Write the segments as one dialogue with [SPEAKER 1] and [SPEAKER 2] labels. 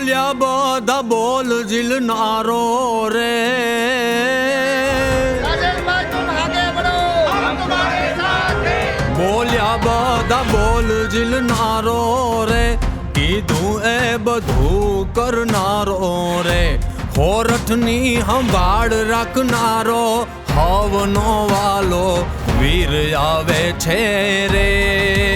[SPEAKER 1] બોલ્યા, બધા બોલ જીલનારો રે. બોલ્યા, બધા બોલ જીલનારો રે. કીધું, એ બધું કરનારો રે. હોરઠની સંભાળ રાખનારો હવનો વાલો વીર આવે છે રે.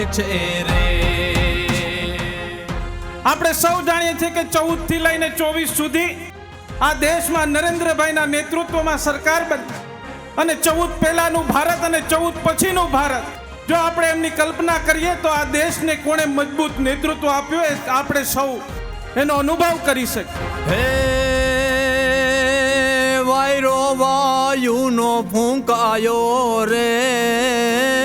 [SPEAKER 1] આવે છે રે
[SPEAKER 2] આપણે સૌ જાણીએ છીએ કે ચૌદથી લઈને ચોવીસ સુધી આ દેશમાં નરેન્દ્રભાઈના નેતૃત્વમાં સરકાર બની અને ચૌદ પહેલાનું ભારત અને ચૌદ પછીનું ભારત. જો આપણે એમની કલ્પના કરીએ તો આ દેશને કોણે મજબૂત નેતૃત્વ આપ્યું એ આપણે સૌ એનો અનુભવ કરી શકીએ.
[SPEAKER 1] હે વાયરો વાયુનો ફૂંકાયો રે.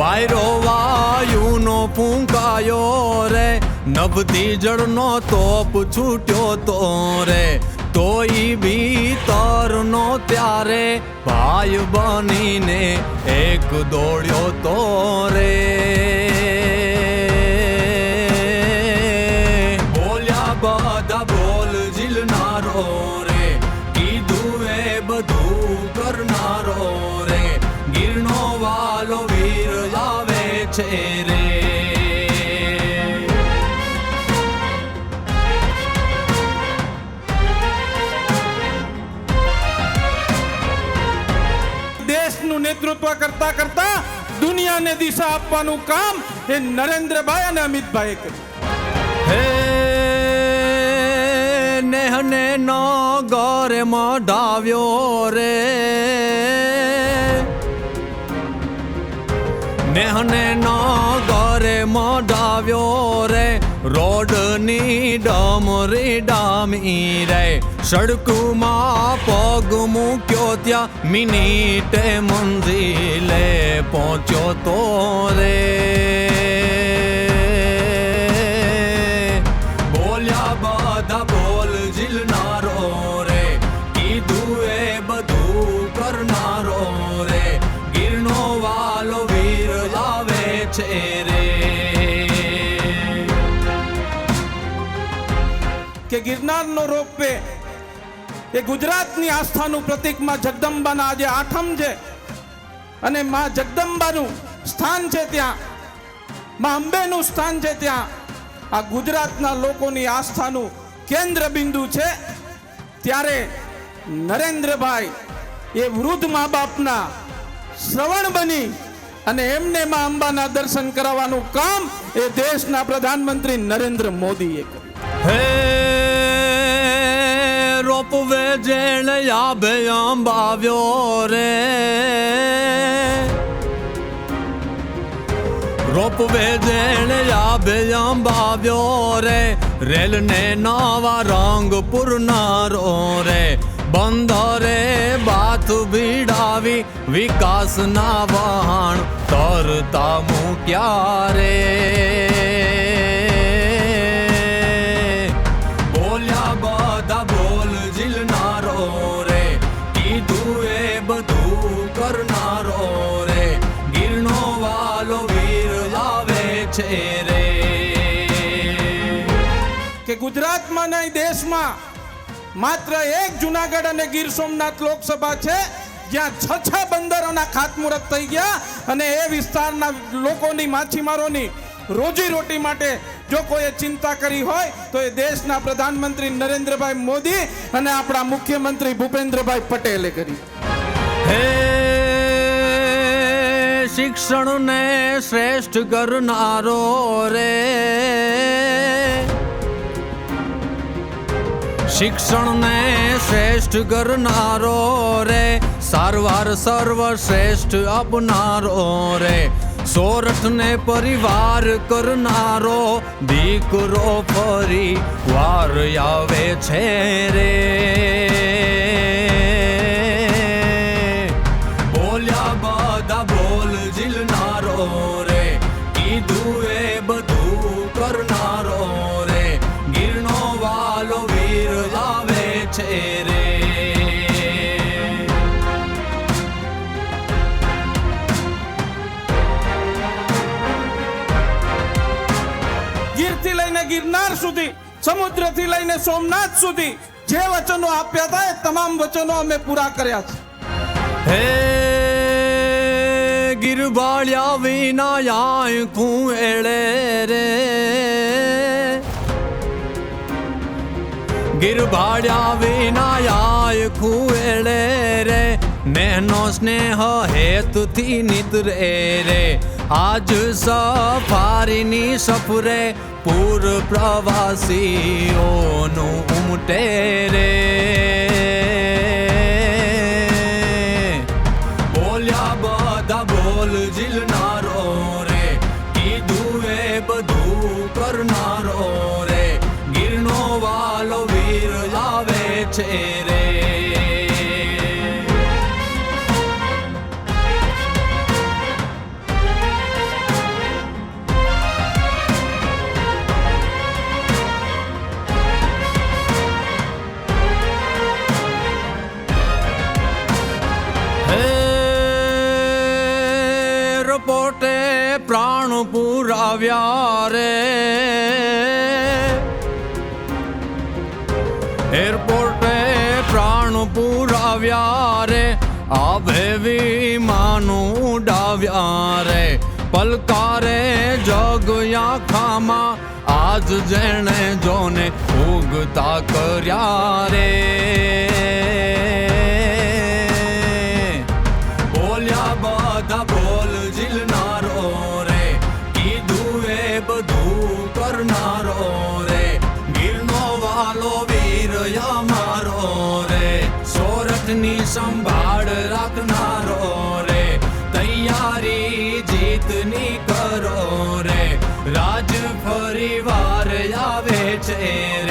[SPEAKER 1] વાયરો વાયુનો ફૂંકાયો રે. નભતી જળનો તોપ છૂટ્યો તો રે. તોય ભીતર નો ત્યારે ભાઈ બનીને એક દોડ્યો તો રે. બોલ્યા બધા બોલ ઝીલનારો રે. કીધું એ બધું કરનારો છે
[SPEAKER 2] દેશનું નેતૃત્વ કરતા કરતા દુનિયાને દિશા આપવાનું કામ એ નરેન્દ્રભાઈ અને અમિતભાઈએ કર્યું.
[SPEAKER 1] હે નેહને ન ગરે મઢાવ્યો રે. ન ગરે મોઢાવ્યો રે. રોડની ડમરી ડામી રે. સડકુમાં પગ મૂક્યો ત્યાં મિનિટે મંઝિલે પહોંચ્યો તો રે.
[SPEAKER 2] કે ગિરનારનો રોપવે એ ગુજરાતની આસ્થાનું પ્રતીકમાં જગદંબાના આજે આઠમ છે. અને માં જગદંબાનું સ્થાન છે ત્યાં. માં અંબેનું સ્થાન છે ત્યાં. આ ગુજરાતના લોકોની આસ્થાનું કેન્દ્ર બિંદુ છે. ત્યારે નરેન્દ્રભાઈ એ વૃદ્ધ મા બાપના શ્રવણ બની અને એમને માં અંબાના દર્શન કરાવવાનું કામ એ દેશના પ્રધાનમંત્રી નરેન્દ્ર મોદીએ કર્યું.
[SPEAKER 1] હે રોપવે જેણે આભે અંબાવ્યો રે. રોપવે જેણે આભે અંબાવ્યો રે. રેલને નવા રંગ પૂરનારો રે. બંદરે બાથ ભીડાવી વિકાસના વહાણ તરતા મૂક્યા રે.
[SPEAKER 2] ગુજરાતમાં દેશમાં માત્ર એક જુનાગઢ અને ગીર સોમનાથ લોકસભા છે, જ્યાં છ છ બંદરોના ખાતમુહૂર્ત થઈ ગયા અને એ વિસ્તારના લોકોની માછીમારોની રોજી રોટી માટે જો કોઈએ ચિંતા કરી હોય, તો એ દેશના પ્રધાનમંત્રી નરેન્દ્રભાઈ મોદી અને આપણા મુખ્યમંત્રી ભૂપેન્દ્રભાઈ પટેલે કરી.
[SPEAKER 1] શિક્ષણને શ્રેષ્ઠ કરનારો રે. શિક્ષણને શ્રેષ્ઠ કરનારો રે. સારવાર સર્વશ્રેષ્ઠ આપનારો રે. સોરઠને પરિવાર કરનારો દીકરો ફરી વાર આવે છે રે.
[SPEAKER 2] સુધી, સમુદ્રથી લઈને સોમનાથ સુધી જે વચનો આપ્યા હતા એ તમામ વચનો અમે પૂરા કર્યા છે.
[SPEAKER 1] હે ગિરબાળ્યા વિના યાય કુએળે રે. ગિરબાળ્યા વિના યાય કુએળે રે. મેનો સ્નેહ હેતુથી નિતરે રે. આજ સફારીની સફરે પૂર પ્રવાસીઓનું ઉમટે રે. બોલ્યા બધા બોલ જીલનારો રે, કીધું એ બધું કરનારો રે. ગીરનો વાલો વીર લાવે છે રે. રપોટે પ્રાણ પુરાવ્યા રે. એરપોર્ટે પ્રાણ પુરાવ્યા રે. આભે વિમાનું ઉડાવ્યા રે. પલકારે જગયા ખામાં આજ જેણે જોને ઉગતા કર્યા રે. બધા બોલ જીતની કરો રે. રાજ ફરી વાર આવે છે રે.